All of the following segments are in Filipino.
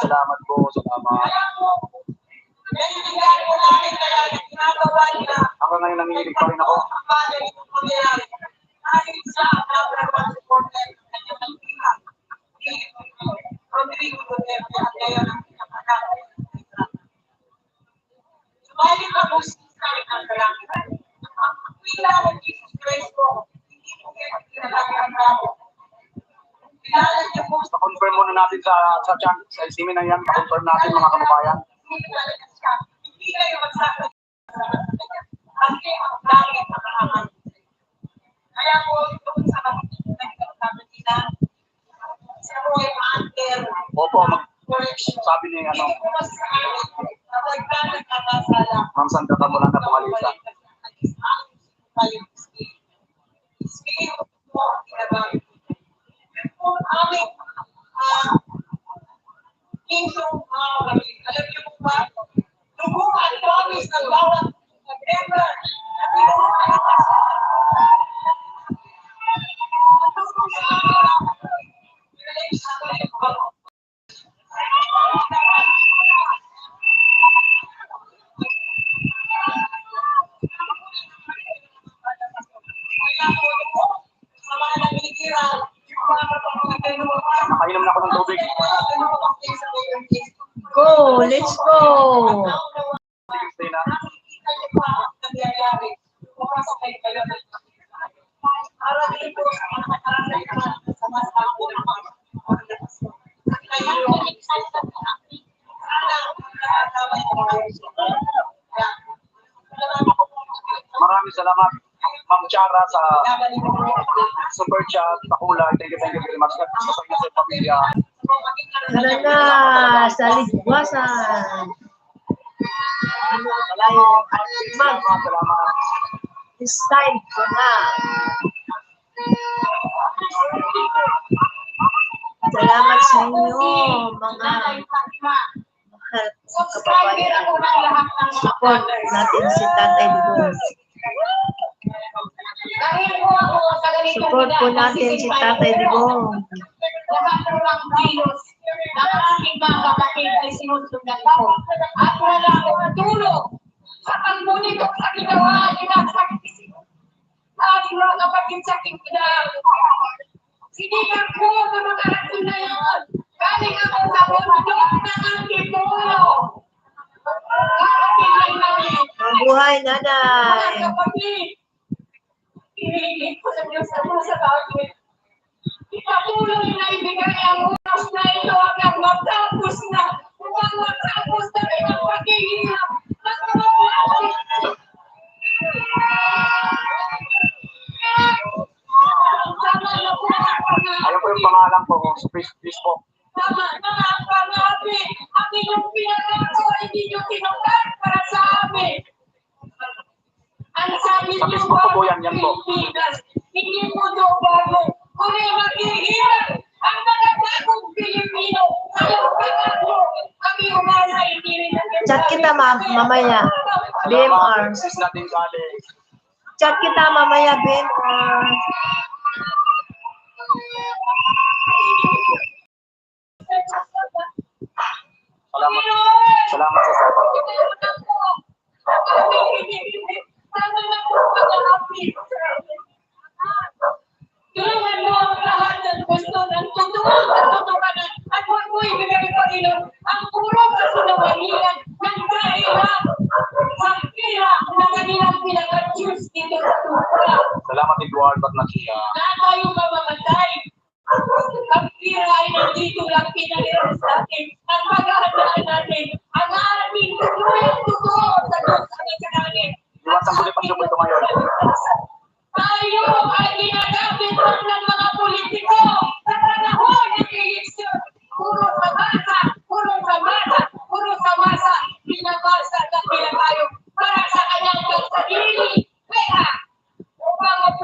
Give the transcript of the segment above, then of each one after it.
salamat po, salamat. Ako ngayon nanginginig pa rin ako. Subalit ang gusto sa ng kalangitan. Ang kilala ni Jesus Cristo, hindi mo kaya kinalakihan na ako. Kilala niyo po sa Pa-confirm muna natin sa sa chat, sa isimin na yan, pa-confirm natin mga kababayan. Hindi kayo kanya. Kasi ang langit ang kahangan. Kaya po, doon sa nagkakasabi nila, siya po ay ma-anter. Opo, mag- sabi ni ano, Hindi po masasabi na pagka nagkakasala, Ma'am Sandra Kamulan na pumalisa. Alam niyo po ba? Duguan promise ng bawat member. Na ako ng tubig. Go, let's go. Si Christina. Maraming salamat, Ma'am Chara, sa super chat, sa kulay. Thank you, thank you very much. Tara na, sa ligwasan. Malayo. It's time ko na. Salamat sa inyo, mga mahal kong kababayan. Support natin si Tatay Digong. Support po natin si Tatay Digong. Lahat ng mga kilos ng aking mga kapatid ay sinusundan ko. At wala akong tulong sa pagmunit ko sa ginawa nila sa aking aking mga kapatid sa aking pinag. Sinigang ko na makarating na yun. Galing ako sa bundok ng aking puno. Lang namin. Mabuhay, nanay. Mga kapatid, hinihiling ko sa Diyos sa mga sa bakit. Ipatuloy na ibigay ang oras na ito hanggang matapos na. Huwag matapos na rin ang paghihirap. ng mga pangalan. Ayun po yung pangalan ko, sa Face- Facebook. Tama na ang pangalan. Ang inyong pinagkato ay hindi nyo tinupad para sa amin. Ang sabi Sa niyo Facebook ko po yan, yan po. Kita ma mamaya. BMR. Chat kita mamaya, BMR. Salamat. Salamat sa support. Tulungan mo ang lahat ng gusto ng tutuwang katotohanan at huwag mo ibigay Panginoon ang puro kasinungalingan ng kahirap sa pira na kanilang pinag-choose dito sa tuwa. Salamat Eduardo at Nakia. Na tayo mamamatay. Ang pira ay nandito lang pinahirap sa atin. Ang paghahandaan natin, ang ating tuluyang totoo sa Diyos sa nagkakalit. Iwasan ko ito ngayon. Tayo ay ginagamit ng mga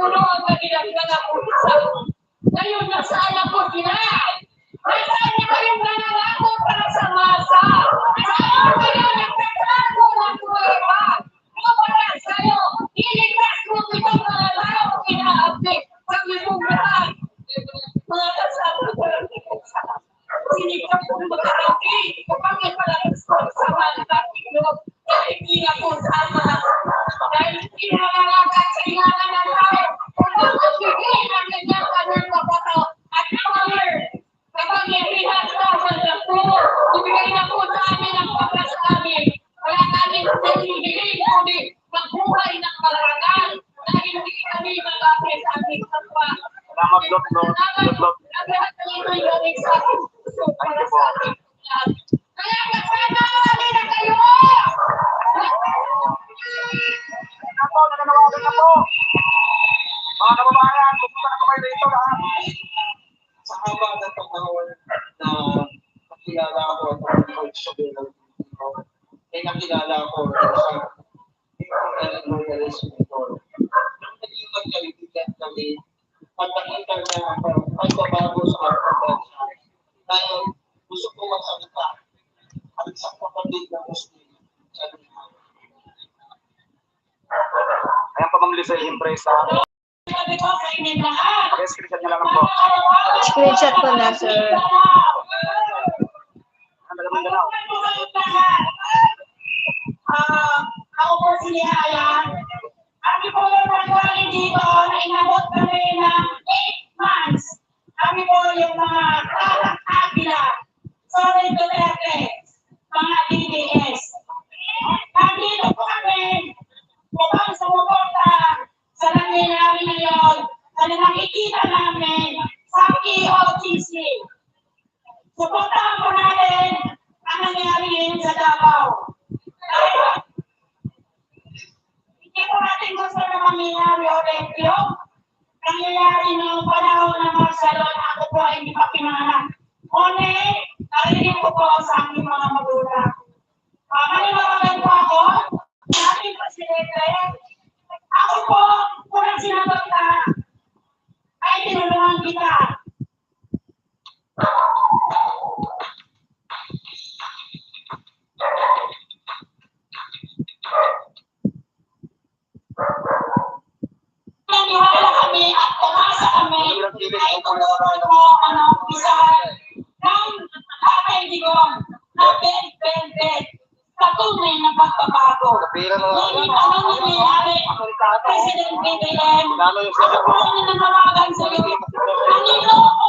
mapuno ang kanilang mga pusa. Ngayon, nasaan ako sila? Sa sa ating lahat. Kaya magpapawali na kayo! Na po, nananawagan na po. Mga kababayan, pupunta na po dito lahat. sa haba ng panahon na nakilala ko ang Coach Sabelo. Ay nakilala ko sa International Royalist Mentor. Naging magkaibigan kami at nakita niya ang pagbabago sa ating bansa. Dahil gusto ko magsalita at isang kapatid na Muslim sa lupa. Ayan pa, Ma'am Lisa, impress ha. Sabi ko sa inyong lahat. Pag-screenshot niyo lang po. Screenshot ko na, sir. Ah, ako po si Liaya. Suportahan po natin ang nangyari sa Davao. Hindi po natin gusto na mangyayari ulit yung nangyayari noong panahon ng Marcelo na ako po ay hindi pa pinanganak. Ngunit, narinig ko po sa aking mga magulang. Uh, maniwagan po ako sa ating presidente. Ako po, kung sinagot ka, ay tinulungan kita. Naniwala kami at umasa kami po ano, isa ng aking digong na bed, bed, bed. Patunay na pagbabago. Ngunit ano nangyayari? President BBM, ako ang nananawagan sa iyo. Naniloko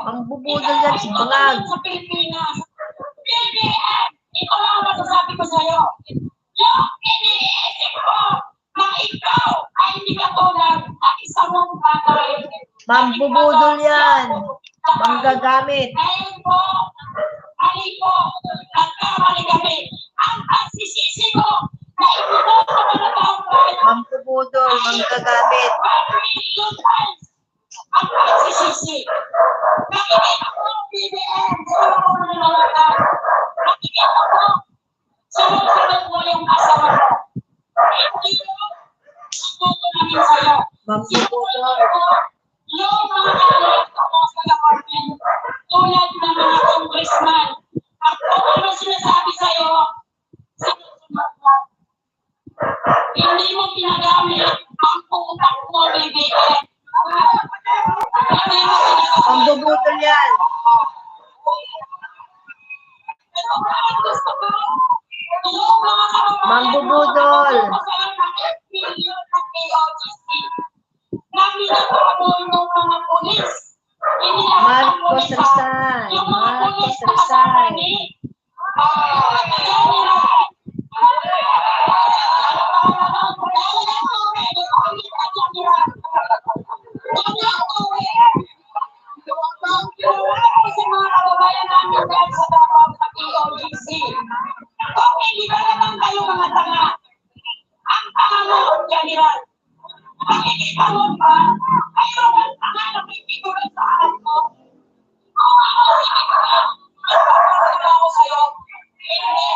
nagbago. Mambubudol yan si Bangag! Sa Pilipinas. BBM, ito lang ang masasabi ko sa'yo. Yung iniisip mo na ikaw ay hindi katulad ng isang mong batay. Mambubudol yan! Manggagamit! Dahil po, mali po, nagkamali kami. Ang pagsisisi ko na inunoto ko na taong bayan. Mambubudol! Manggagamit! One ang Marcos. Rizal! Marcos Rizal! Kung hindi ba naman kayo mga tanga, ang mo, General. Makikita mo ba? Kayo ang tanga na may figure sa harap mo. ako sa'yo. Hindi.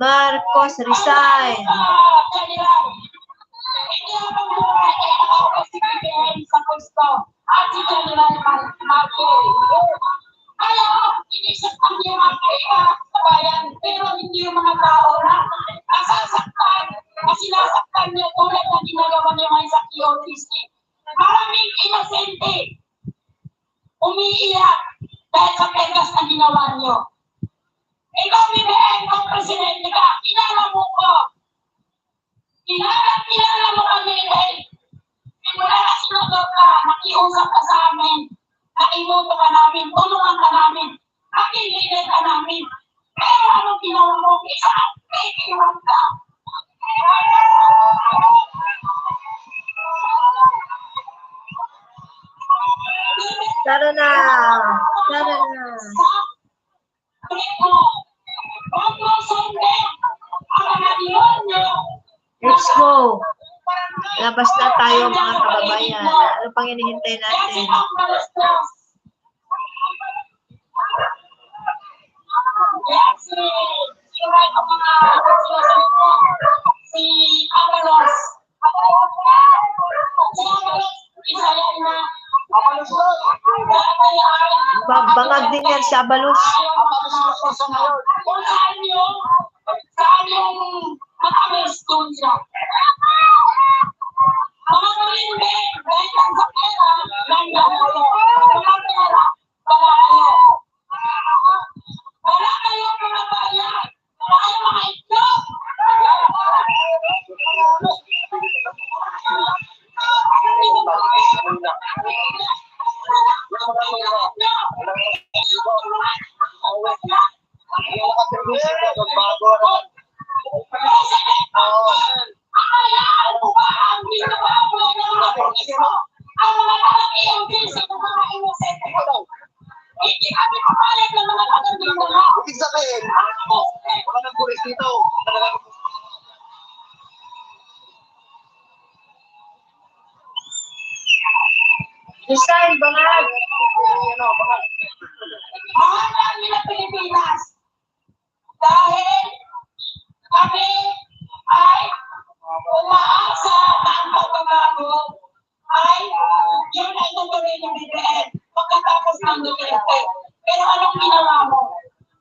Marcos resign. Hindi ako buhay kaya nakaupo si sa pwesto at si General Mar- Marquez. Kaya, inisaktan niya ang kaya sa bayan, pero hindi yung mga tao na nasasaktan, na sinasaktan niya tulad na ginagawa niya ngayon sa QOTC. Maraming inosente umiiyak dahil sa pegas na ginawa niyo. Ikaw, BBM, kung presidente ka, kilala mo ko. Kilala, kilala mo kami dahil simula na sinugod ka, nakiusap ka sa amin, nakimuto ka namin, tulungan ka namin, nakilinig ka namin. Pero anong ginawa mo? Isa, nakikiwan ka. Tara na. Tara na. Tayo mga kababayan. Ano pang hinihintay natin? Si, si Right ang mga sinasabi ko. Si Avalos. Si Avalos, isa yan na Apalos doon! dati ay Ba- Bangag din yan si Abalos. Po sa ngayon. saan yung matamis doon siya. Resign, bangag. ano, baka mahal namin ang Pilipinas. Dahil kami ay umaasa ang pagbabago ay yun ay tutuloy ng BBM pagkatapos ng Duterte. Pero anong ginawa mo?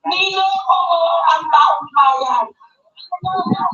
Niloko ang taong bayan. Tinutod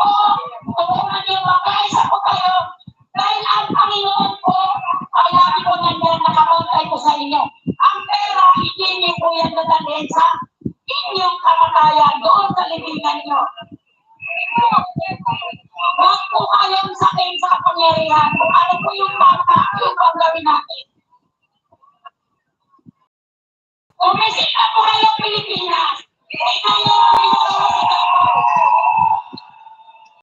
po, tulungan niyo po kayo dahil ang Panginoon po, ang lagi po nandiyan nakakauntay po sa inyo. Ang hindi niyo yan dadalhin sa inyong kamatayan doon sa libingan niyo.